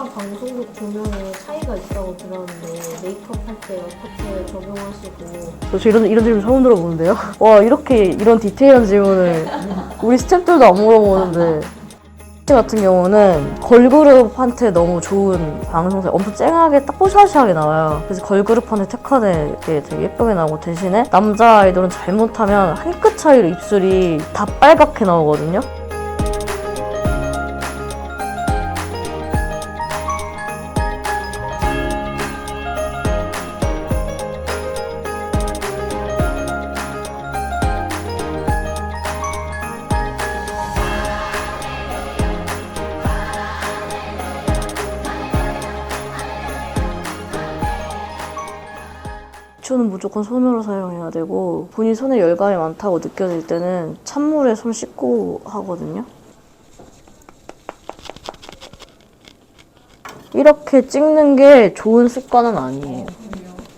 실제랑 방송국 조명에 차이가 있다고 들었는데 메이크업 할 때 어떻게 적용하시고 저 이런 이런 질문 처음 들어보는데요. 와 이렇게 이런 디테일한 질문을 우리 스태프들도 안 물어보는데 같은 경우는 걸그룹한테 너무 좋은 방송사 엄청 쨍하게 딱 뽀샤시하게 나와요. 그래서 걸그룹한테 택하는 게 되게 예쁘게 나오고 대신에 남자 아이돌은 잘못하면 한 끗 차이로 입술이 다 빨갛게 나오거든요. 무조건 손으로 사용해야 되고 본인 손에 열감이 많다고 느껴질 때는 찬물에 손 씻고 하거든요. 이렇게 찍는 게 좋은 습관은 아니에요.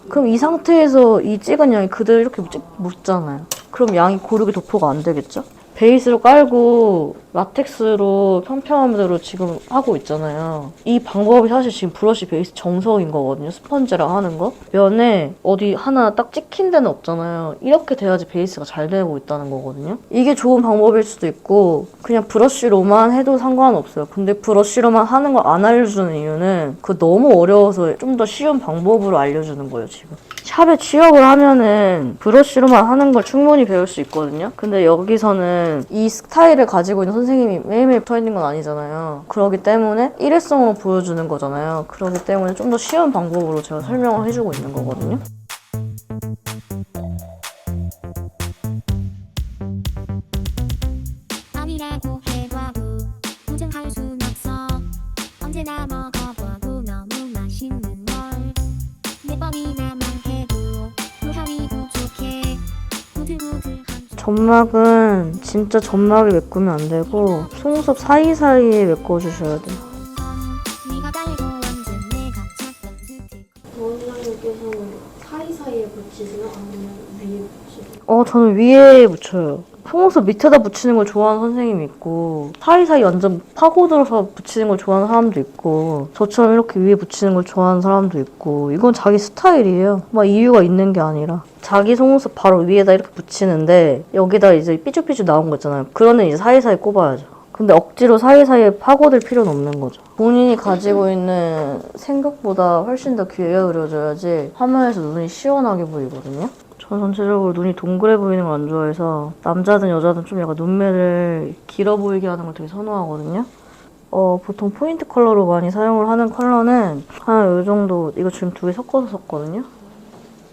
그럼 이 상태에서 이 찍은 양이 그대로 이렇게 찍, 묻잖아요. 그럼 양이 고르게 도포가 안 되겠죠? 베이스로 깔고 라텍스로 평평함대로 지금 하고 있잖아요. 이 방법이 사실 지금 브러쉬 베이스 정석인 거거든요. 스펀지랑 하는 거. 면에 어디 하나 딱 찍힌 데는 없잖아요. 이렇게 돼야지 베이스가 잘 되고 있다는 거거든요. 이게 좋은 방법일 수도 있고 그냥 브러쉬로만 해도 상관없어요. 근데 브러쉬로만 하는 걸 안 알려주는 이유는 그 너무 어려워서 좀 더 쉬운 방법으로 알려주는 거예요, 지금. 샵에 취업을 하면은 브러쉬로만 하는 걸 충분히 배울 수 있거든요. 근데 여기서는 이 스타일을 가지고 있는 선생님이 매일매일 붙어 있는 건 아니잖아요. 그렇기 때문에 일회성으로 보여주는 거잖아요. 그렇기 때문에 좀 더 쉬운 방법으로 제가 설명을 해주고 있는 거거든요. 아니라고 점막은 진짜 점막에 메꾸면 안 되고 속눈썹 사이사이에 메꿔주셔야 돼요. 원장님께서는 사이사이에 붙이세요? 아니면 위에 붙이세요? 어, 저는 위에 붙여요. 속눈썹 밑에다 붙이는 걸 좋아하는 선생님이 있고 사이사이 완전 파고들어서 붙이는 걸 좋아하는 사람도 있고 저처럼 이렇게 위에 붙이는 걸 좋아하는 사람도 있고 이건 자기 스타일이에요. 막 이유가 있는 게 아니라 자기 속눈썹 바로 위에다 이렇게 붙이는데 여기다 이제 삐죽삐죽 나온 거 있잖아요. 그러면 이제 사이사이 꼽아야죠. 근데 억지로 사이사이에 파고들 필요는 없는 거죠. 본인이 가지고 있는 생각보다 훨씬 더 귀에 그려져야지 화면에서 눈이 시원하게 보이거든요. 저는 전체적으로 눈이 동그래 보이는 걸 안 좋아해서 남자든 여자든 좀 약간 눈매를 길어 보이게 하는 걸 되게 선호하거든요. 어, 보통 포인트 컬러로 많이 사용을 하는 컬러는 한 이 정도, 이거 지금 두 개 섞어서 썼거든요.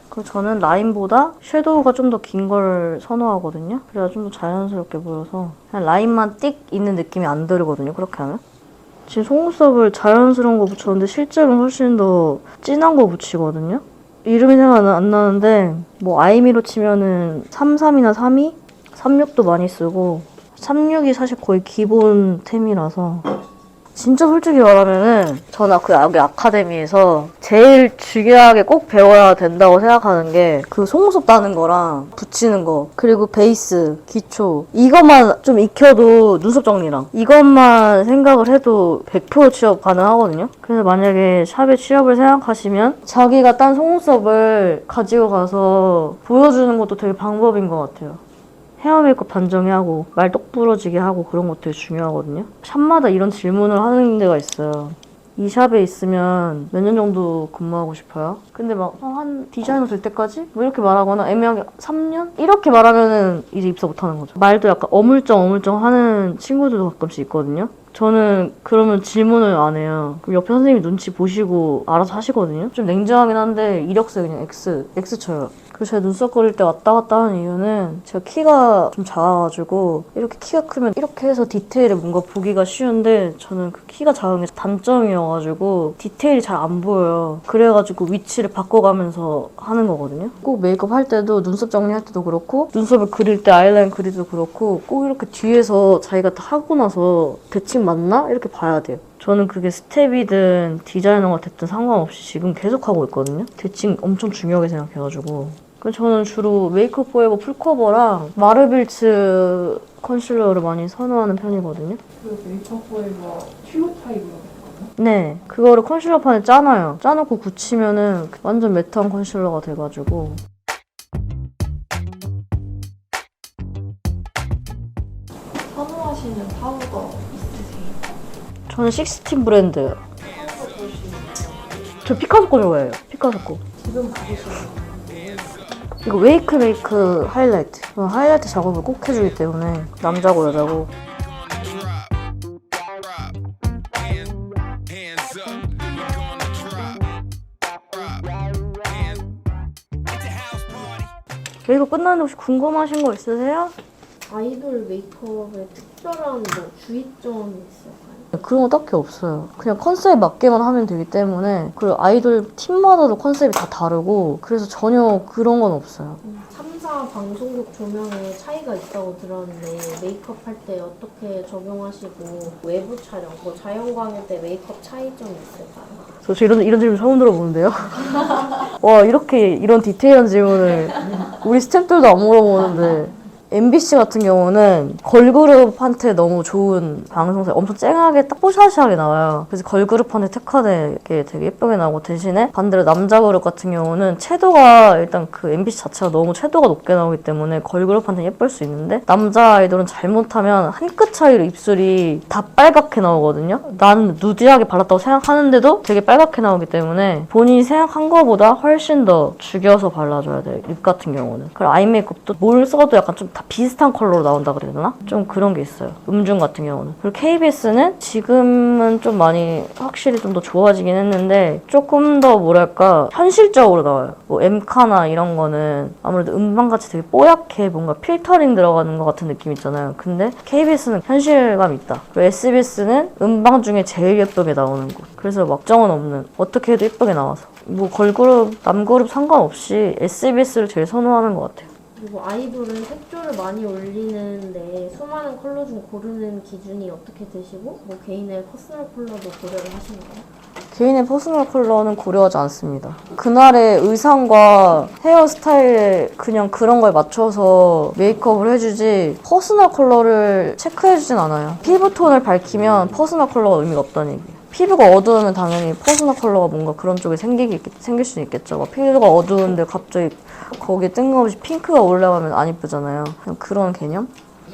그 저는 라인보다 섀도우가 좀 더 긴 걸 선호하거든요. 그래야 좀 더 자연스럽게 보여서 그냥 라인만 띡 있는 느낌이 안 들거든요. 그렇게 하면. 지금 속눈썹을 자연스러운 거 붙였는데 실제로는 훨씬 더 진한 거 붙이거든요. 이름이 생각 안 나는데 뭐 아이미로 치면은 33이나 32? 36도 많이 쓰고 36이 사실 거의 기본 템이라서 진짜 솔직히 말하면은 저는 그 여기 아카데미에서 제일 중요하게 꼭 배워야 된다고 생각하는 게 그 속눈썹 따는 거랑 붙이는 거 그리고 베이스, 기초 이것만 좀 익혀도 눈썹 정리랑 이것만 생각을 해도 100% 취업 가능하거든요. 그래서 만약에 샵에 취업을 생각하시면 자기가 딴 속눈썹을 가지고 가서 보여주는 것도 되게 방법인 것 같아요. 헤어 메이크업 단정히 하고 말 똑 부러지게 하고 그런 되게 중요하거든요. 샵마다 이런 질문을 하는 데가 있어요. 이 샵에 있으면 몇 년 정도 근무하고 싶어요? 근데 막 한 디자이너 될 때까지? 뭐 이렇게 말하거나 애매하게 3년? 이렇게 말하면은 이제 입사 못하는 거죠. 말도 약간 어물쩡 어물쩡 하는 친구들도 가끔씩 있거든요. 저는 그러면 질문을 안 해요. 그럼 옆에 선생님이 눈치 보시고 알아서 하시거든요. 좀 냉정하긴 한데 이력서에 그냥 X, X 쳐요. 그래서 제가 눈썹 그릴 때 왔다 갔다 하는 이유는 제가 키가 좀 작아가지고 이렇게 키가 크면 이렇게 해서 디테일을 뭔가 보기가 쉬운데 저는 그 키가 작은 게 단점이어가지고 디테일이 잘 안 보여요. 그래가지고 위치를 바꿔가면서 하는 거거든요. 꼭 메이크업 할 때도 눈썹 정리할 때도 그렇고 눈썹을 그릴 때 아이라인 그릴 때도 그렇고 꼭 이렇게 뒤에서 자기가 다 하고 나서 대칭 맞나? 이렇게 봐야 돼요. 저는 그게 스텝이든 디자이너가 됐든 상관없이 지금 계속 하고 있거든요. 대칭 엄청 중요하게 생각해가지고. 그 저는 주로 메이크업 포에버 풀커버랑 마르빌츠 컨실러를 많이 선호하는 편이거든요. 그 메이크업 포에버 튜브 타입으로. 네, 그거를 컨실러 판에 짜놔요. 짜놓고 굳히면은 완전 매트한 컨실러가 돼가지고 선호하시는 파우더 있으세요? 저는 식스틴 브랜드. 저 피카소 거 좋아해요. 피카소 거. 지금 거 이거 웨이크 메이크 하이라이트. 하이라이트 작업을 꼭 해주기 때문에 남자고 여자고. 이거 끝나는데 혹시 궁금하신 거 있으세요? 아이돌 메이크업에 특별한 뭐 주의점이 있을까요? 그런 거 딱히 없어요. 그냥 컨셉에 맞게만 하면 되기 때문에 그리고 아이돌 팀마다도 컨셉이 다 다르고 그래서 전혀 그런 건 없어요. 3사 방송국 조명에 차이가 있다고 들었는데 메이크업 할 때 어떻게 적용하시고 외부 촬영, 뭐 자연광일 때 메이크업 차이점이 있을까요? 저 이런 이런 질문 처음 들어보는데요. 와 이렇게 이런 디테일한 질문을 우리 스태프들도 안 물어보는데 MBC 같은 경우는 걸그룹한테 너무 좋은 방송사 엄청 쨍하게 딱 뽀샤시하게 나와요. 그래서 걸그룹한테 특화되게 되게 예쁘게 나오고 대신에 반대로 남자 그룹 같은 경우는 채도가 일단 그 MBC 자체가 너무 채도가 높게 나오기 때문에 걸그룹한테 예쁠 수 있는데 남자 아이돌은 잘못하면 한 끗 차이로 입술이 다 빨갛게 나오거든요. 나는 누디하게 발랐다고 생각하는데도 되게 빨갛게 나오기 때문에 본인이 생각한 거보다 훨씬 더 죽여서 발라줘야 돼요. 립 같은 경우는. 그리고 아이 메이크업도 뭘 써도 약간 좀다 비슷한 컬러로 나온다 그래야 되나? 좀 그런 게 있어요. 음중 같은 경우는. 그리고 KBS는 지금은 좀 많이 확실히 좀 더 좋아지긴 했는데 조금 더 뭐랄까 현실적으로 나와요. 뭐 엠카나 이런 거는 아무래도 음반같이 되게 뽀얗게 뭔가 필터링 들어가는 것 같은 느낌 있잖아요. 근데 KBS는 현실감 있다. 그리고 SBS는 음방 중에 제일 예쁘게 나오는 곳. 그래서 막정은 없는 어떻게 해도 예쁘게 나와서 뭐 걸그룹 남그룹 상관없이 SBS를 제일 선호하는 것 같아요. 그리고 아이돌은 색조를 많이 올리는데 수많은 컬러 중 고르는 기준이 어떻게 되시고 뭐 개인의 퍼스널 컬러도 고려를 하시나요? 개인의 퍼스널 컬러는 고려하지 않습니다. 그날의 의상과 헤어스타일에 그냥 그런 거에 맞춰서 메이크업을 해주지 퍼스널 컬러를 체크해주진 않아요. 피부톤을 밝히면 퍼스널 컬러가 의미가 없다는 얘기예요. 피부가 어두우면 당연히 퍼스널 컬러가 뭔가 그런 쪽에 생기기, 생길 수는 있겠죠. 막 피부가 어두운데 갑자기 거기에 뜬금없이 핑크가 올라가면 안 이쁘잖아요. 그냥 그런 개념?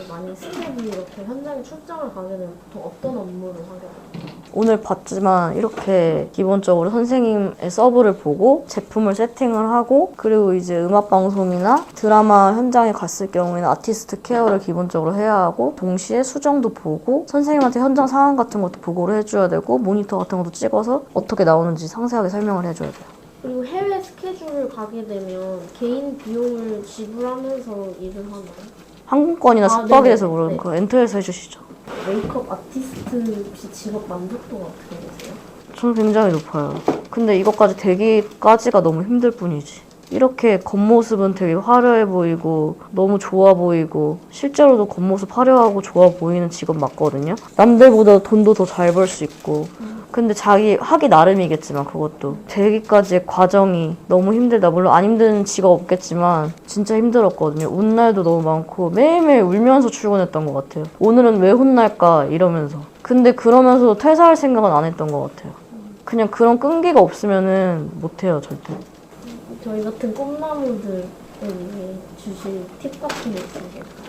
만약에 스텝이 이렇게 현장에 출장을 가게 되면 보통 어떤 업무를 하게 돼요? 오늘 봤지만 이렇게 기본적으로 선생님의 서브를 보고 제품을 세팅을 하고 그리고 이제 음악 방송이나 드라마 현장에 갔을 경우에는 아티스트 케어를 기본적으로 해야 하고 동시에 수정도 보고 선생님한테 현장 상황 같은 것도 보고를 해줘야 되고 모니터 같은 것도 찍어서 어떻게 나오는지 상세하게 설명을 해줘야 돼요. 그리고 해외 스케줄을 가게 되면 개인 비용을 지불하면서 일을 하나요? 항공권이나 아, 숙박에서 네네. 그런 네. 거 엔터에서 해주시죠. 메이크업 아티스트 혹시 직업 만족도가 어떻게 되세요? 저는 굉장히 높아요. 근데 이것까지 되기까지가 너무 힘들 뿐이지. 이렇게 겉모습은 되게 화려해 보이고 너무 좋아 보이고 실제로도 겉모습 화려하고 좋아 보이는 직업 맞거든요. 남들보다 돈도 더 잘 벌 수 있고 근데 자기 하기 나름이겠지만 그것도 되기까지의 과정이 너무 힘들다. 물론 안 힘든 직업 없겠지만 진짜 힘들었거든요. 운 날도 너무 많고 매일매일 울면서 출근했던 것 같아요. 오늘은 왜 혼날까 이러면서. 근데 그러면서도 퇴사할 생각은 안 했던 것 같아요. 그냥 그런 끈기가 없으면은 못해요 절대. 저희 같은 꿈나무들을 위해 주실 팁 같은 게 있으실까요?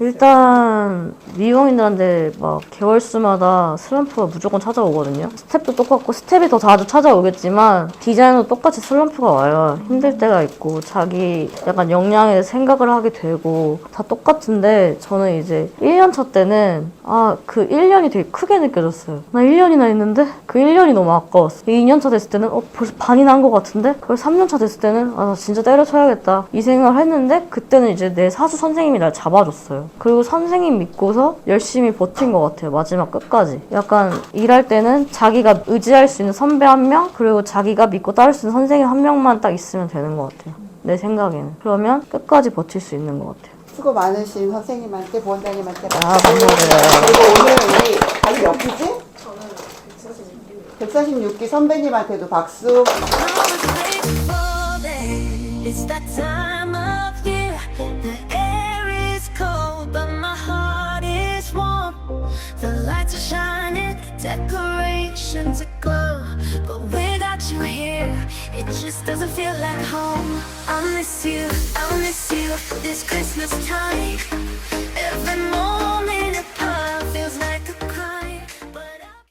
일단 미용인들한테 막 개월수마다 슬럼프가 무조건 찾아오거든요. 스텝도 똑같고 스텝이 더 자주 찾아오겠지만 디자인도 똑같이 슬럼프가 와요. 힘들 때가 있고 자기 약간 역량에 생각을 하게 되고 다 똑같은데 저는 이제 1년 차 때는 아 그 1년이 되게 크게 느껴졌어요. 나 1년이나 했는데 그 1년이 너무 아까웠어. 2년 차 됐을 때는 어 벌써 반이 난것 같은데 그걸 3년 차 됐을 때는 아나 진짜 때려쳐야겠다 이 생각을 했는데 그때는 이제 내 사수 선생님이 날 잡아줬어요. 그리고 선생님 믿고서 열심히 버틴 것 같아요. 마지막 끝까지. 약간 일할 때는 자기가 의지할 수 있는 선배 한 명, 그리고 자기가 믿고 따를 수 있는 선생님 한 명만 딱 있으면 되는 것 같아요. 내 생각에는. 그러면 끝까지 버틸 수 있는 것 같아요. 수고 많으신 선생님한테 보원장님한테 아, 감사드려요. 그리고 오늘 우리 자리 몇 기지? 저는 146기 선배님한테도 박수. It's that time The lights are shining, decorations are glow But without you here, it just doesn't feel like home I miss you, I miss you, this Christmas time Every morning.